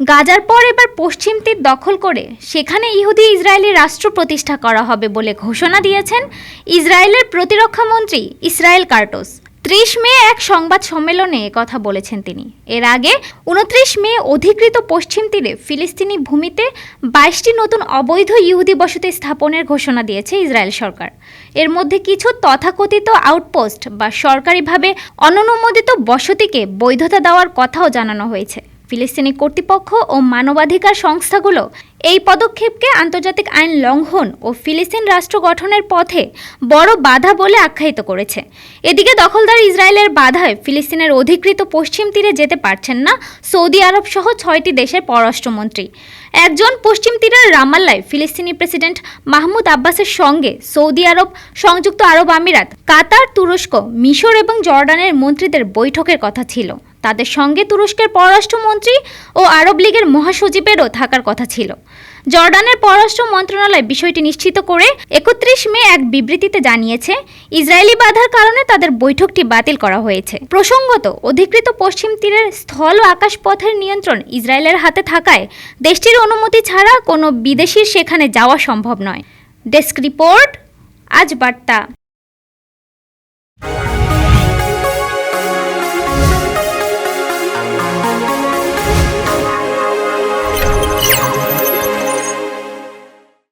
গাজার পর এবার পশ্চিম তীর দখল করে সেখানে ইহুদি ইসরায়েলি রাষ্ট্র প্রতিষ্ঠা করা হবে বলে ঘোষণা দিয়েছেন ইসরায়েলের প্রতিরক্ষা মন্ত্রী ইসরায়েল কার্টোস। ত্রিশ মে এক সংবাদ সম্মেলনে কথা বলেছেন তিনি। এর আগে উনত্রিশ মে অধিকৃত পশ্চিম তীরে ফিলিস্তিনি ভূমিতে বাইশটি নতুন অবৈধ ইহুদি বসতি স্থাপনের ঘোষণা দিয়েছে ইসরায়েল সরকার। এর মধ্যে কিছু তথাকথিত আউটপোস্ট বা সরকারিভাবে অননুমোদিত বসতিকে বৈধতা দেওয়ার কথাও জানানো হয়েছে। ফিলিস্তিনি কর্তৃপক্ষ ও মানবাধিকার সংস্থাগুলো এই পদক্ষেপকে আন্তর্জাতিক আইন লঙ্ঘন ও ফিলিস্তিন রাষ্ট্র গঠনের পথে বড় বাধা বলে আখ্যায়িত করেছে। এদিকে দখলদার ইসরায়েলের বাধায় ফিলিস্তিনের অধিকৃত পশ্চিম তীরে যেতে পারছেন না সৌদি আরব সহ ছয়টি দেশের পররাষ্ট্রমন্ত্রী। একজন পশ্চিম তীরের রামাল্লায় ফিলিস্তিনি প্রেসিডেন্ট মাহমুদ আব্বাসের সঙ্গে সৌদি আরব সংযুক্ত আরব আমিরাত, কাতার, তুরস্ক, মিশর এবং জর্ডানের মন্ত্রীদের বৈঠকের কথা ছিল। তাদের সঙ্গে তুরস্কের পররাষ্ট্রমন্ত্রী ও আরব লীগের মহাসচিবেরও থাকার কথা ছিল। জর্ডানের পররাষ্ট্র মন্ত্রণালয় বিষয়টি নিশ্চিত করে একত্রিশ মে এক বিবৃতিতে জানিয়েছে, ইসরায়েলি বাধার কারণে তাদের বৈঠকটি বাতিল করা হয়েছে। প্রসঙ্গত, অধিকৃত পশ্চিম তীরের স্থল ও আকাশপথের নিয়ন্ত্রণ ইসরায়েলের হাতে থাকায় দেশটির অনুমতি ছাড়া কোনো বিদেশির সেখানে যাওয়া সম্ভব নয়। ডেস্ক রিপোর্ট, আজ বার্তা।